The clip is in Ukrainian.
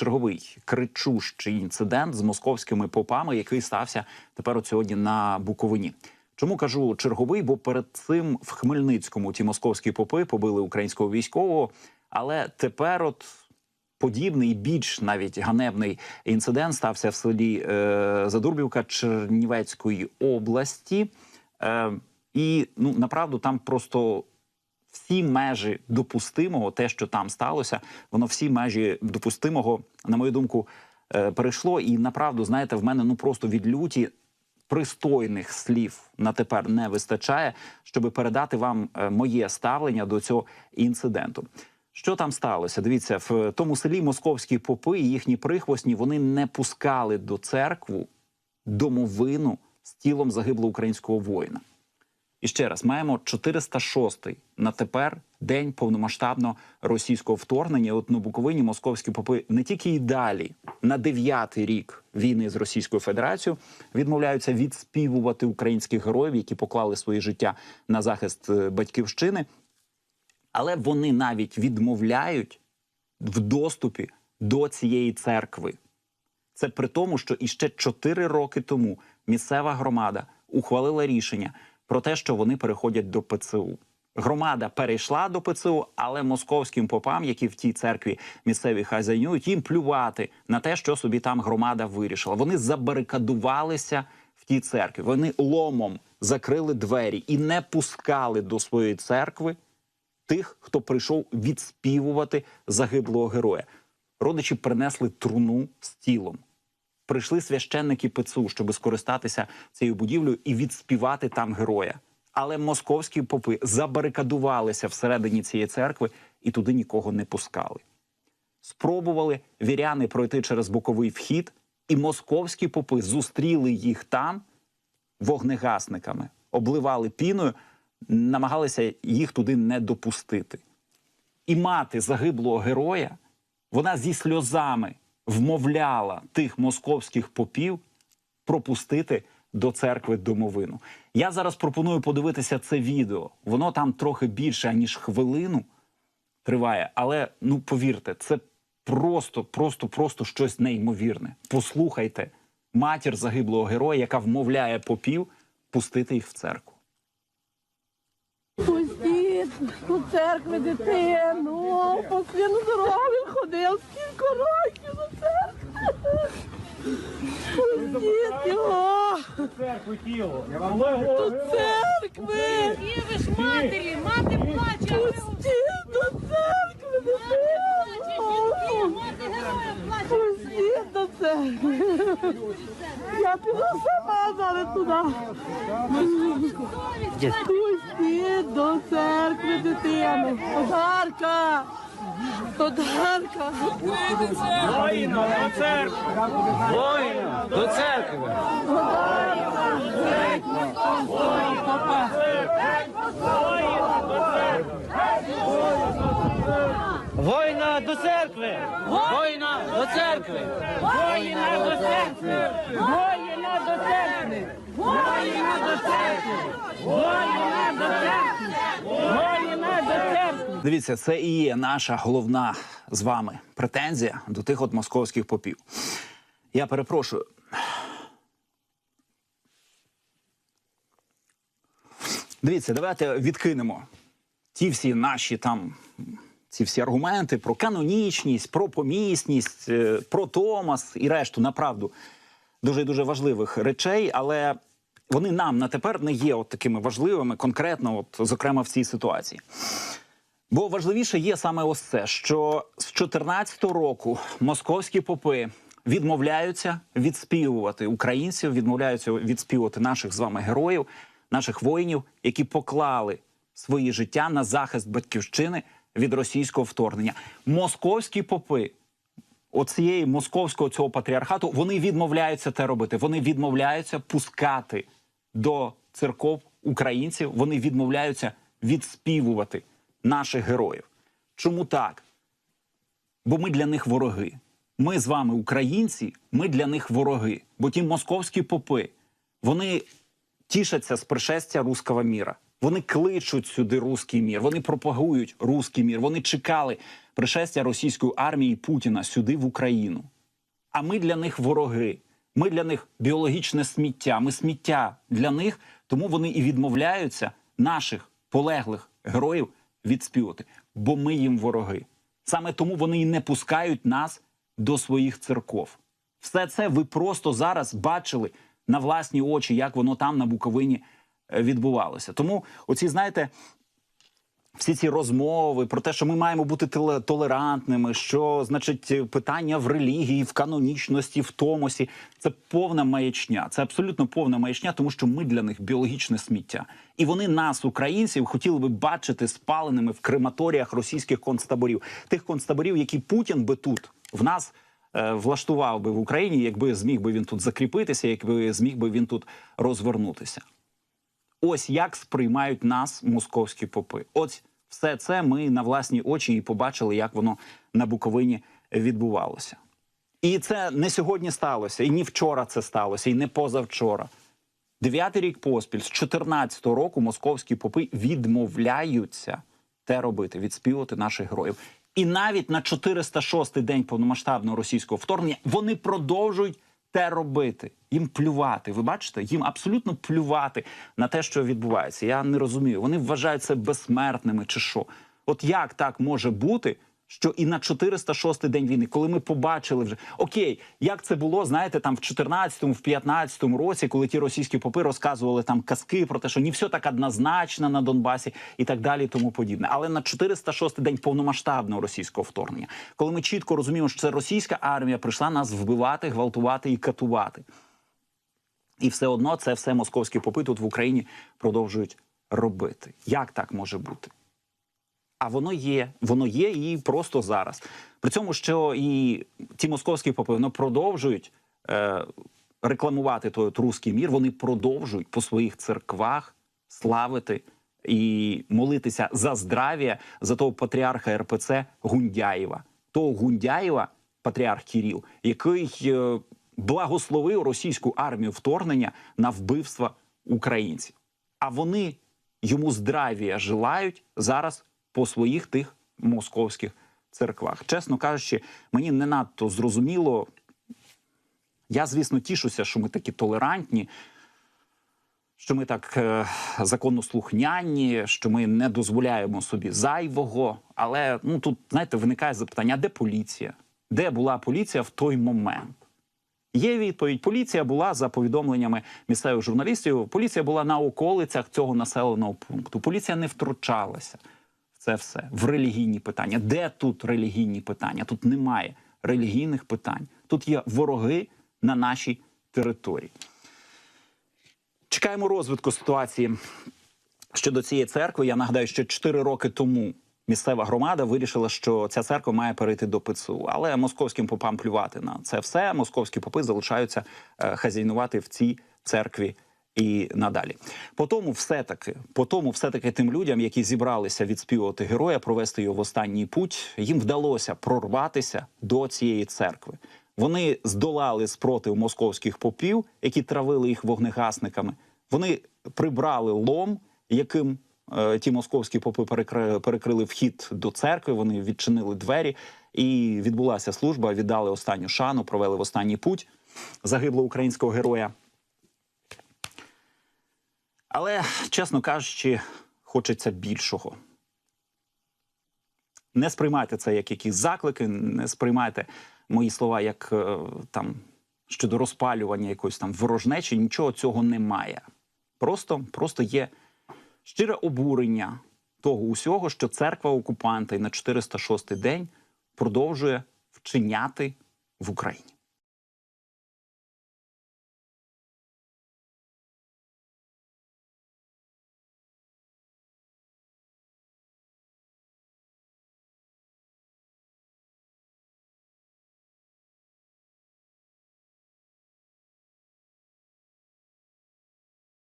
черговий кричущий інцидент з московськими попами, який стався тепер от сьогодні на Буковині. Чому кажу черговий? Бо перед цим в Хмельницькому ті московські попи побили українського військового, але тепер от. Подібний більш навіть ганебний інцидент стався в селі е, Задурбівка Чернівецької області. Е, і ну направду там просто всі межі допустимого, те, що там сталося, воно всі межі допустимого, на мою думку, е, перейшло. І направду, знаєте, в мене ну просто від люті пристойних слів на тепер не вистачає, щоб передати вам е, моє ставлення до цього інциденту. Що там сталося? Дивіться, в тому селі московські попи і їхні прихвостні вони не пускали до церкву домовину з тілом загиблого українського воїна. І ще раз маємо 406-й на тепер день повномасштабного російського вторгнення. От на Буковині московські попи не тільки і далі на дев'ятий рік війни з Російською Федерацією відмовляються відспівувати українських героїв, які поклали своє життя на захист е, батьківщини, але вони навіть відмовляють в доступі до цієї церкви. Це при тому, що іще 4 роки тому місцева громада ухвалила рішення про те, що вони переходять до ПЦУ. Громада перейшла до ПЦУ, але московським попам, які в тій церкві місцеві хазяйнують, їм плювати на те, що собі там громада вирішила. Вони забарикадувалися в тій церкві. Вони ломом закрили двері і не пускали до своєї церкви тих, хто прийшов відспівувати загиблого героя. Родичі принесли труну з тілом. Прийшли священники ПЦУ, щоб скористатися цією будівлею і відспівати там героя. Але московські попи забарикадувалися всередині цієї церкви і туди нікого не пускали. Спробували віряни пройти через боковий вхід, і московські попи зустріли їх там вогнегасниками, обливали піною, намагалися їх туди не допустити. І мати загиблого героя, вона зі сльозами вмовляла тих московських попів пропустити до церкви домовину. Я зараз пропоную подивитися це відео. Воно там трохи більше ніж хвилину триває, але ну повірте, це просто, просто, просто щось неймовірне. Послухайте матір загиблого героя, яка вмовляє попів пустити їх в церкву. Пустіть у церкви дитину, пусти на здоров'я ходив, скільки років до церкви. Пустіть його церкви тіло. до церкви. Ж матері, мати плаче, Пустіть до церкви дитину. Пустіть до церкви. Я піду сама зараз туди. Пустіть до церкви дитину. Подарка. Подарка. Воїна до церкви. Воїна до церкви. Воїна до церкви! Воїна до церкви! Воїна до церкви! Воїна до церкви! Воїна до церкви! Воїна до церкви! Воїна до церкви! Дивіться, це і є наша головна з вами претензія до тих от московських попів. Я перепрошую. Дивіться, давайте відкинемо ті всі наші там. Ці всі аргументи про канонічність, про помісність, е, про Томас і решту направду дуже дуже важливих речей, але вони нам на тепер не є от такими важливими, конкретно, от зокрема в цій ситуації. Бо важливіше є саме ось це, що з 14-го року московські попи відмовляються відспівувати українців, відмовляються відспівувати наших з вами героїв, наших воїнів, які поклали свої життя на захист батьківщини від російського вторгнення. Московські попи оцієї московського цього патріархату вони відмовляються те робити. Вони відмовляються пускати до церков українців. Вони відмовляються відспівувати наших героїв. Чому так? Бо ми для них вороги. Ми з вами, українці, ми для них вороги. Бо ті московські попи, вони тішаться з пришестя руського міра. Вони кличуть сюди руський мір, вони пропагують руський мір. Вони чекали пришестя російської армії Путіна сюди в Україну. А ми для них вороги. Ми для них біологічне сміття. Ми сміття для них, тому вони і відмовляються наших полеглих героїв відспівати, бо ми їм вороги. Саме тому вони і не пускають нас до своїх церков. Все це ви просто зараз бачили на власні очі, як воно там на Буковині е, відбувалося. Тому, оці, знаєте, всі ці розмови про те, що ми маємо бути толерантними, що значить питання в релігії, в канонічності, в томосі це повна маячня. Це абсолютно повна маячня, тому що ми для них біологічне сміття, і вони нас, українців, хотіли би бачити спаленими в крематоріях російських концтаборів, тих концтаборів, які Путін би тут в нас. е, Влаштував би в Україні, якби зміг би він тут закріпитися, якби зміг би він тут розвернутися. Ось як сприймають нас московські попи. Ось все це ми на власні очі і побачили, як воно на Буковині відбувалося. І це не сьогодні сталося, і не вчора це сталося, і не позавчора. Дев'ятий рік поспіль, з 14-го року московські попи відмовляються те робити, відспівати наших героїв. І навіть на 406-й день повномасштабного російського вторгнення вони продовжують те робити. Їм плювати. Ви бачите, їм абсолютно плювати на те, що відбувається. Я не розумію. Вони вважають це безсмертними чи що. От як так може бути? Що і на 406-й день війни, коли ми побачили вже окей, як це було, знаєте, там в 14-му, в 15-му році, коли ті російські попи розказували там казки про те, що не все так однозначно на Донбасі і так далі, тому подібне. Але на 406-й день повномасштабного російського вторгнення, коли ми чітко розуміємо, що це російська армія прийшла нас вбивати, гвалтувати і катувати. І все одно це все московські попи тут в Україні продовжують робити. Як так може бути? А воно є, воно є і просто зараз. При цьому, що і ті московські попи воно продовжують е, рекламувати той от руський мір, вони продовжують по своїх церквах славити і молитися за здрав'я за того патріарха РПЦ Гундяєва, того Гундяєва, патріарх Кіріл, який е, благословив російську армію вторгнення на вбивства українців. А вони йому здравія желають зараз по своїх тих московських церквах. Чесно кажучи, мені не надто зрозуміло. Я, звісно, тішуся, що ми такі толерантні, що ми так е, законослухняні, що ми не дозволяємо собі зайвого. Але ну тут, знаєте, виникає запитання: де поліція? Де була поліція в той момент? Є відповідь. Поліція була за повідомленнями місцевих журналістів. Поліція була на околицях цього населеного пункту. Поліція не втручалася це все в релігійні питання. Де тут релігійні питання? Тут немає релігійних питань. Тут є вороги на нашій території. Чекаємо розвитку ситуації щодо цієї церкви. Я нагадаю, що 4 роки тому місцева громада вирішила, що ця церква має перейти до ПЦУ. Але московським попам плювати на це все. Московські попи залишаються е, хазяйнувати в цій церкві. І надалі, по тому, все таки, по тому, все таки тим людям, які зібралися відспівувати героя, провести його в останній путь, їм вдалося прорватися до цієї церкви. Вони здолали спротив московських попів, які травили їх вогнегасниками. Вони прибрали лом, яким е, ті московські попи перекри- перекрили вхід до церкви. Вони відчинили двері, і відбулася служба. Віддали останню шану, провели в останній путь загиблого українського героя. Але, чесно кажучи, хочеться більшого. Не сприймайте це як якісь заклики, не сприймайте мої слова як е, там щодо розпалювання якоїсь там ворожнечі. Нічого цього немає. Просто, просто є щире обурення того усього, що церква окупанта і на 406 день продовжує вчиняти в Україні.